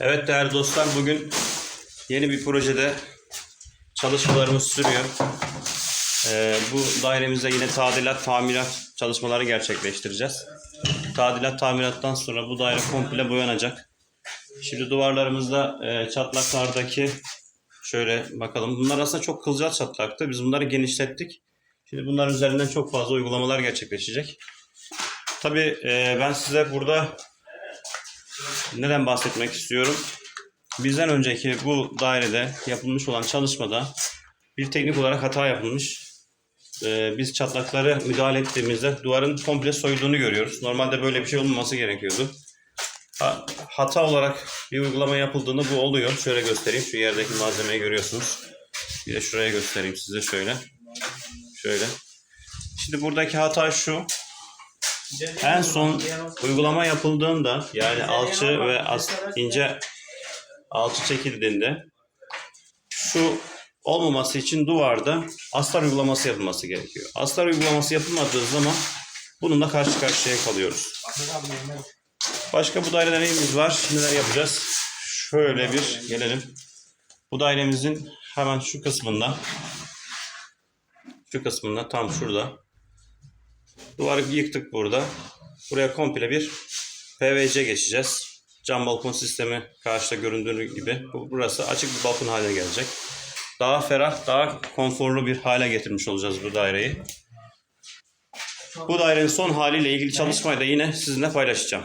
Evet değerli dostlar bugün yeni bir projede çalışmalarımız sürüyor. Ee, bu dairemizde yine tadilat, tamirat çalışmaları gerçekleştireceğiz. Tadilat, tamirattan sonra bu daire komple boyanacak. Şimdi duvarlarımızda e, çatlaklardaki şöyle bakalım. Bunlar aslında çok kılcal çatlaktı. Biz bunları genişlettik. Şimdi bunların üzerinden çok fazla uygulamalar gerçekleşecek. Tabii e, ben size burada neden bahsetmek istiyorum? Bizden önceki bu dairede yapılmış olan çalışmada bir teknik olarak hata yapılmış. Ee, biz çatlakları müdahale ettiğimizde duvarın komple soyulduğunu görüyoruz. Normalde böyle bir şey olmaması gerekiyordu. Ha- hata olarak bir uygulama yapıldığında bu oluyor. Şöyle göstereyim. Şu yerdeki malzemeyi görüyorsunuz. Bir de şuraya göstereyim size şöyle. Şöyle. Şimdi buradaki hata şu. En son uygulama yapıldığında yani alçı ve as, ince alçı çekildiğinde şu olmaması için duvarda astar uygulaması yapılması gerekiyor. Astar uygulaması yapılmadığı zaman bununla karşı karşıya kalıyoruz. Başka bu dairede neyimiz var? Neler yapacağız? Şöyle bir gelelim. Bu dairemizin hemen şu kısmında şu kısmında tam şurada Duvarı yıktık burada. Buraya komple bir PVC geçeceğiz. Cam balkon sistemi karşıda göründüğü gibi. Bu- Burası açık bir balkon haline gelecek. Daha ferah, daha konforlu bir hale getirmiş olacağız bu daireyi. Bu dairenin son haliyle ilgili çalışmayı da yine sizinle paylaşacağım.